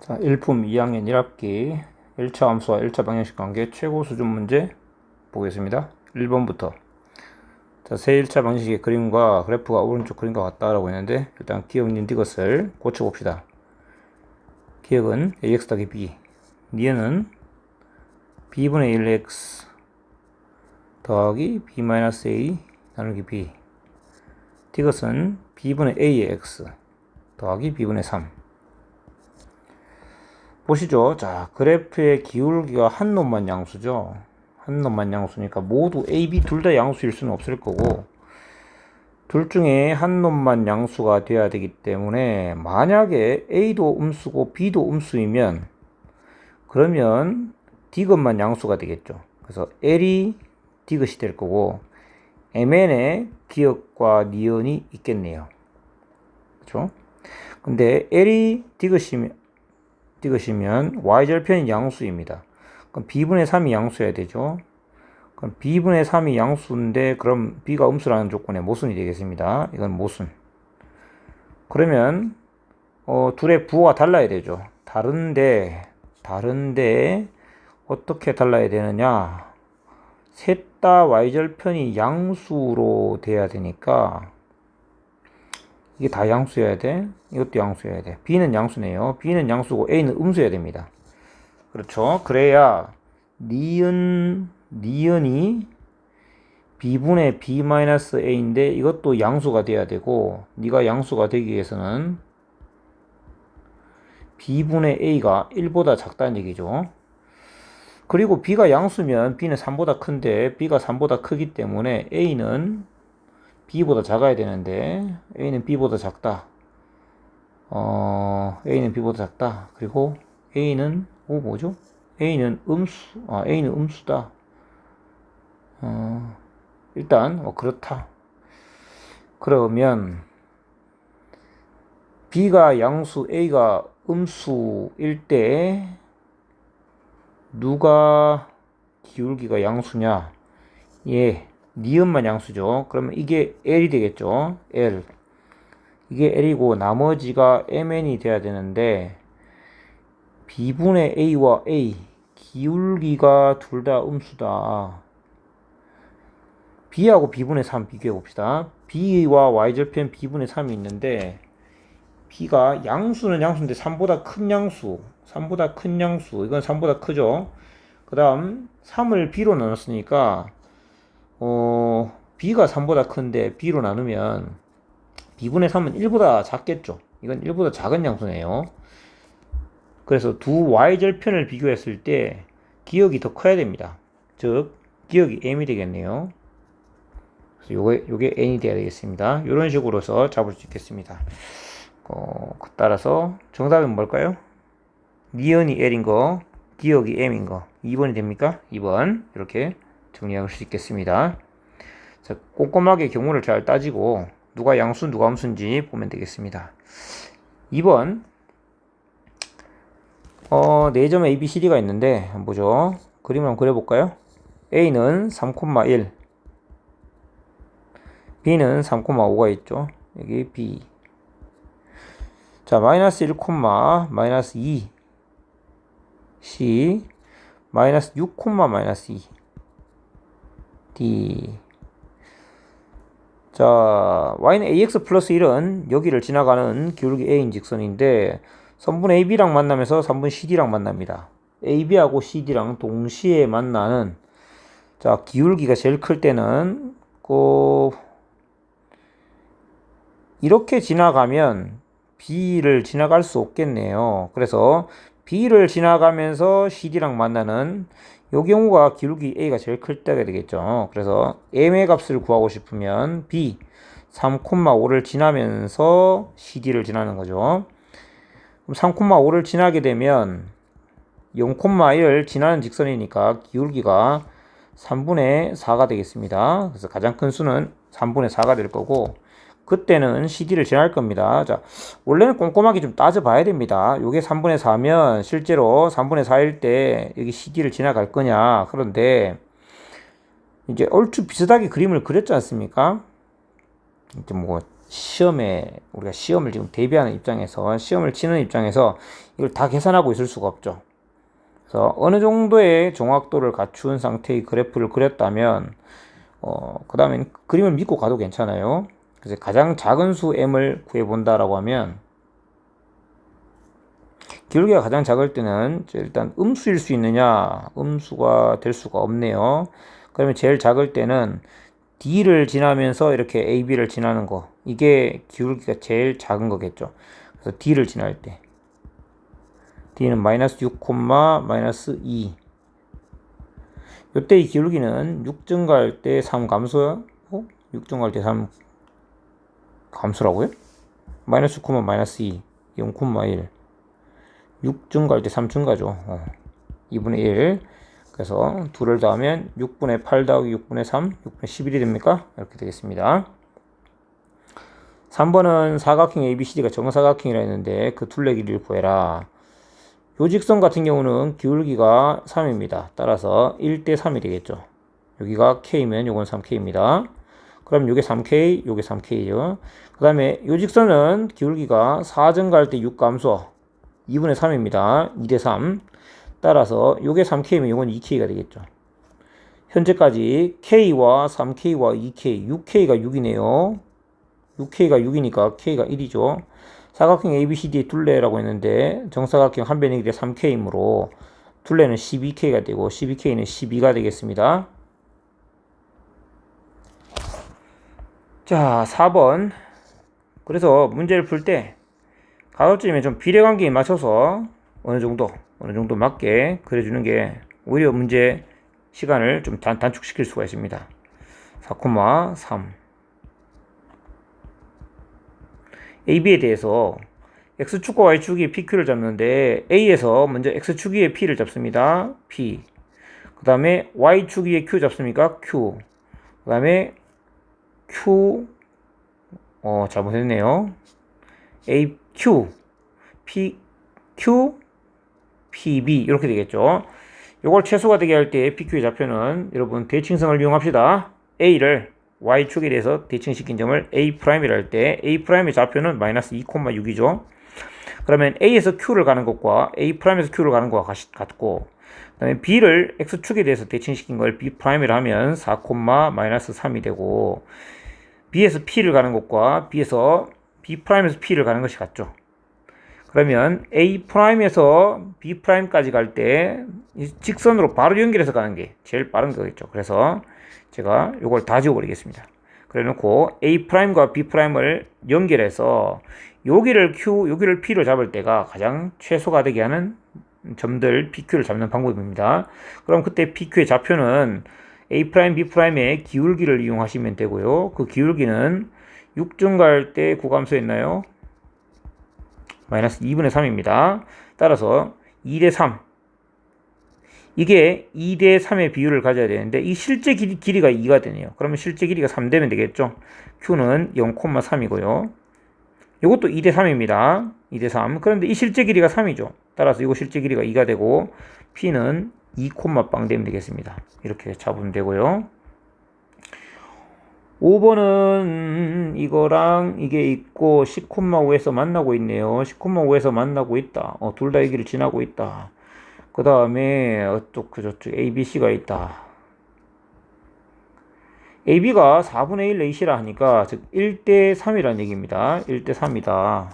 자, 1품 2학년 1학기 1차 함수와 1차 방정식 관계 최고 수준 문제 보겠습니다. 1번부터. 자, 새 1차 방정식의 그림과 그래프가 오른쪽 그림과 같다라고 했는데 일단 기억 닌 이것을 고쳐 봅시다. 기억은 ax 더하기 b 니은은 b분의 1x 더하기 b 마이너스 a 나누기 b 이것은 b분의 a의 x 더하기 b분의 3 보시죠. 자, 그래프의 기울기가 한 놈만 양수죠. 한 놈만 양수니까 모두 A, B 둘 다 양수일 수는 없을 거고 둘 중에 한 놈만 양수가 돼야 되기 때문에 만약에 A도 음수고 B도 음수이면 그러면 D것만 양수가 되겠죠. 그래서 L이 D것이 될 거고 MN에 기억과 니은이 있겠네요. 그렇죠? 근데 L이 D것이면 이것이면 y절편이 양수입니다. 그럼 b분의 3이 양수여야 되죠. 그럼 b분의 3이 양수인데 그럼 b가 음수라는 조건에 모순이 되겠습니다. 이건 모순. 그러면 어, 둘의 부호가 달라야 되죠. 다른데 다른데 어떻게 달라야 되느냐? 셋 다 y절편이 양수로 돼야 되니까 이게 다 양수여야 돼. 이것도 양수여야 돼. B는 양수네요. B는 양수고 A는 음수여야 됩니다. 그렇죠. 그래야 니은 니은이 B분의 B-A인데 이것도 양수가 돼야 되고 니가 양수가 되기 위해서는 B분의 A가 1보다 작다는 얘기죠. 그리고 B가 양수면 B는 3보다 큰데 B가 3보다 크기 때문에 A는 B보다 작아야 되는데 A는 B보다 작다. 어, A는 B보다 작다. 그리고 A는 오 뭐죠? A는 음수. 아, A는 음수다. 어, 일단 어, 그렇다. 그러면 B가 양수, A가 음수일 때 누가 기울기가 양수냐? 예. 니은만 양수죠. 그러면 이게 L이 되겠죠. L. 이게 L이고 나머지가 MN이 돼야 되는데 B분의 A와 A 기울기가 둘 다 음수다. B하고 B분의 3 비교해 봅시다. B와 Y절편 B분의 3이 있는데 B가 양수는 양수인데 3보다 큰 양수 3보다 큰 양수 이건 3보다 크죠. 그 다음 3을 B로 나눴으니까 어, b가 3보다 큰데 b로 나누면 b분의 3은 1보다 작겠죠. 이건 1보다 작은 양수네요. 그래서 두 y절편을 비교했을 때 기억이 더 커야 됩니다. 즉 기억이 m이 되겠네요. 그래서 요게 요게 n이 돼야 되겠습니다. 이런 식으로서 잡을 수 있겠습니다. 어, 따라서 정답은 뭘까요? 니은이 l인 거, 기억이 m인 거. 2번이 됩니까? 2번 이렇게 정리할 수 있겠습니다. 자, 꼼꼼하게 경우를 잘 따지고 누가 양수 누가 음수인지 보면 되겠습니다. 2번 어, 4점 A, B, C, D가 있는데 한번 보죠. 그림을 한번 그려볼까요? A는 3,1 B는 3,5가 있죠. 여기 B 자, 마이너스 1, 마이너스 2 C 마이너스 6, 마이너스 2 자, y는 ax 플러스 1은 여기를 지나가는 기울기 a인 직선인데 선분 ab랑 만나면서 3분 cd랑 만납니다. ab하고 cd랑 동시에 만나는 자, 기울기가 제일 클 때는 그 이렇게 지나가면 b를 지나갈 수 없겠네요. 그래서 b를 지나가면서 cd랑 만나는 이 경우가 기울기 a가 제일 클 때가 되겠죠. 그래서 m의 값을 구하고 싶으면 b 3,5를 지나면서 cd를 지나는 거죠. 그럼 3,5를 지나게 되면 0,1을 지나는 직선이니까 기울기가 3분의 4가 되겠습니다. 그래서 가장 큰 수는 3분의 4가 될 거고 그때는 CD를 지날 겁니다. 자, 원래는 꼼꼼하게 좀 따져봐야 됩니다. 요게 3분의 4면 실제로 3분의 4일 때 여기 CD를 지나갈 거냐. 그런데 이제 얼추 비슷하게 그림을 그렸지 않습니까? 이제 뭐 시험에 우리가 시험을 지금 대비하는 입장에서 시험을 치는 입장에서 이걸 다 계산하고 있을 수가 없죠. 그래서 어느 정도의 정확도를 갖춘 상태의 그래프를 그렸다면 어, 그 다음엔 그림을 믿고 가도 괜찮아요. 그래서 가장 작은 수 m을 구해본다라고 하면 기울기가 가장 작을 때는 일단 음수일 수 있느냐 음수가 될 수가 없네요. 그러면 제일 작을 때는 D를 지나면서 이렇게 AB를 지나는 거 이게 기울기가 제일 작은 거겠죠. 그래서 D를 지날 때 D는 마이너스 6, 마이너스 2 요때 이 기울기는 6 증가할 때 3 감소 어? 6 증가할 때3 감소라고요? 마이너스 9, 마이너스 2 0, 1 6 증가할 때3 증가죠. 어. 2분의 1 그래서 2를 더하면 6분의 8 더하기 6분의 3, 6분의 11이 됩니까? 이렇게 되겠습니다. 3번은 사각형 ABCD가 정사각형이라 했는데 그 둘레 길이를 구해라. 요 직선 같은 경우는 기울기가 3입니다. 따라서 1대 3이 되겠죠. 여기가 K면 요건 3K입니다. 그럼 요게 3K, 요게 3K죠. 그 다음에 요 직선은 기울기가 4 증가할 때 6 감소 2분의 3입니다. 2대 3. 따라서 요게 3K면 요건 2K가 되겠죠. 현재까지 K와 3K와 2K, 6K가 6이네요. 6K가 6이니까 K가 1이죠. 사각형 ABCD의 둘레라고 했는데 정사각형 한 변의 길이 3K이므로 둘레는 12K가 되고 12K는 12가 되겠습니다. 자, 4번. 그래서 문제를 풀 때 가급적이면 좀 비례 관계에 맞춰서 어느 정도 어느 정도 맞게 그려주는 게 오히려 문제 시간을 좀 단, 단축시킬 수가 있습니다. 4,3 AB에 대해서 X축과 Y축이 PQ를 잡는데 A에서 먼저 X축 위에 P를 잡습니다. P 그 다음에 Y축 위에 Q 잡습니까? Q 그 다음에 Q 어 잘못했네요. A Q P Q PB 이렇게 되겠죠. 이걸 최소가 되게 할 때 PQ의 좌표는 여러분 대칭성을 이용합시다. A를 Y축에 대해서 대칭시킨 점을 A'이라 할 때 A'의 좌표는 마이너스 2,6이죠. 그러면 A에서 Q를 가는 것과 A'에서 Q를 가는 것과 같고 그다음에 B를 X축에 대해서 대칭시킨 걸 B'이라 하면 4, 마이너스 3이 되고 B에서 P를 가는 것과 B에서 B'에서 P를 가는 것이 같죠. 그러면 A'에서 B'까지 갈 때 직선으로 바로 연결해서 가는 게 제일 빠른 거겠죠. 그래서 제가 이걸 다 지워버리겠습니다. 그래 놓고 A'과 B'을 연결해서 여기를 Q, 여기를 P로 잡을 때가 가장 최소가 되게 하는 점들 PQ를 잡는 방법입니다. 그럼 그때 PQ의 좌표는 A', B'의 기울기를 이용하시면 되고요. 그 기울기는 6중 갈 때 구감수였나요? 마이너스 2분의 3입니다. 따라서 2대 3. 이게 2대 3의 비율을 가져야 되는데 이 실제 길이, 길이가 2가 되네요. 그러면 실제 길이가 3 되면 되겠죠. Q는 0,3이고요. 이것도 2대 3입니다. 2대 3. 그런데 이 실제 길이가 3이죠. 따라서 이거 실제 길이가 2가 되고 P는 2,빵 되면 되겠습니다. 이렇게 잡으면 되고요. 5번은 이거랑 이게 있고 10,5에서 만나고 있네요. 10,5에서 만나고 있다. 어, 둘다 여기를 지나고 있다. 그 다음에 어쪽 그 저쪽 ABC가 있다. AB가 4분의 1 레이시라 하니까 즉 1대 3이라는 얘기입니다. 1대 3이다.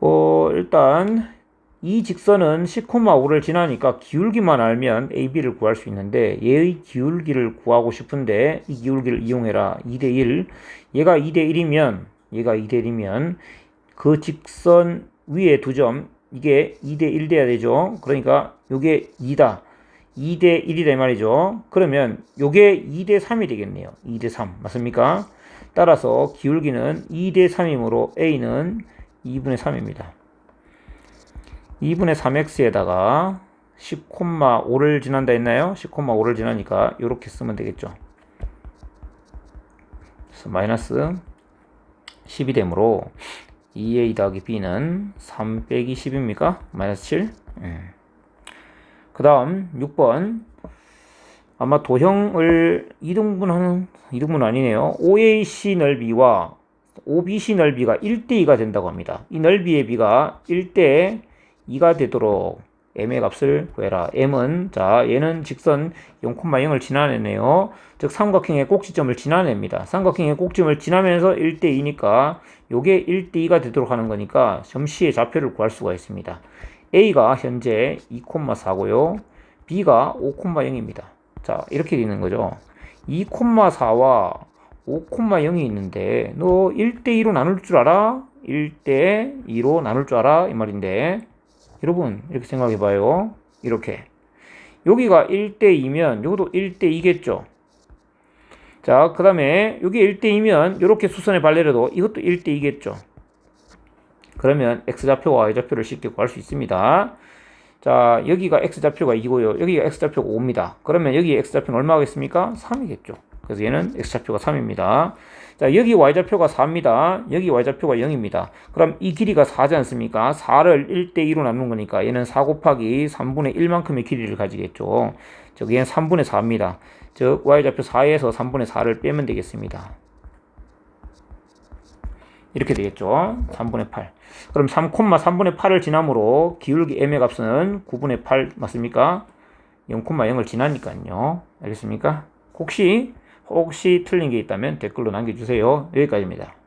어, 일단 이 직선은 10,5를 지나니까 기울기만 알면 AB를 구할 수 있는데 얘의 기울기를 구하고 싶은데 이 기울기를 이용해라. 2대1. 얘가 2대1이면 얘가 2대1이면 그 직선 위에 두 점 이게 2대1 돼야 되죠. 그러니까 요게 2다. 2대 1이다 이 말이죠. 그러면 요게 2대 3이 되겠네요. 2대 3 맞습니까? 따라서 기울기는 2대 3이므로 A는 2분의 3입니다. 2분의 3x에다가 10,5를 지난다 했나요? 10,5를 지나니까 이렇게 쓰면 되겠죠. 그래서 마이너스 10이 되므로 2a 더하기 b는 3 빼기 10입니까? 마이너스 7. 음. 그 다음 6번 아마 도형을 이등분하는 이등분 아니네요. OAC 넓이와 OBC 넓이가 1대2가 된다고 합니다. 이 넓이의 비가 1대 2가 되도록 m의 값을 구해라. m은 자 얘는 직선 0,0을 지나내네요. 즉 삼각형의 꼭지점을 지나냅니다. 삼각형의 꼭지점을 지나면서 1대 2니까 요게 1대 2가 되도록 하는 거니까 점시의 좌표를 구할 수가 있습니다. a가 현재 2,4고요. b가 5,0입니다. 자 이렇게 되는 거죠. 2,4와 5,0이 있는데 너 1대 2로 나눌 줄 알아? 1대 2로 나눌 줄 알아? 이 말인데 여러분 이렇게 생각해 봐요. 이렇게 여기가 1대2면 여기도 1대2겠죠. 자, 그 다음에 여기 1대2면 이렇게 수선의 발레려도 이것도 1대2겠죠. 그러면 x좌표와 y좌표를 쉽게 구할 수 있습니다. 자, 여기가 x좌표가 2고요. 여기가 x좌표가 5입니다. 그러면 여기 x좌표는 얼마겠습니까? 3이겠죠. 그래서 얘는 x좌표가 3입니다. 자, 여기 y좌표가 4입니다. 여기 y좌표가 0입니다. 그럼 이 길이가 4지 않습니까? 4를 1대 2로 나누는 거니까 얘는 4 곱하기 3분의 1만큼의 길이를 가지겠죠. 즉 얘는 3분의 4입니다. 즉 y좌표 4에서 3분의 4를 빼면 되겠습니다. 이렇게 되겠죠. 3분의 8. 그럼 3,3분의 8을 지남으로 기울기 m의 값은 9분의 8 맞습니까? 0,0을 지나니까요. 알겠습니까? 혹시 혹시 틀린 게 있다면 댓글로 남겨주세요. 여기까지입니다.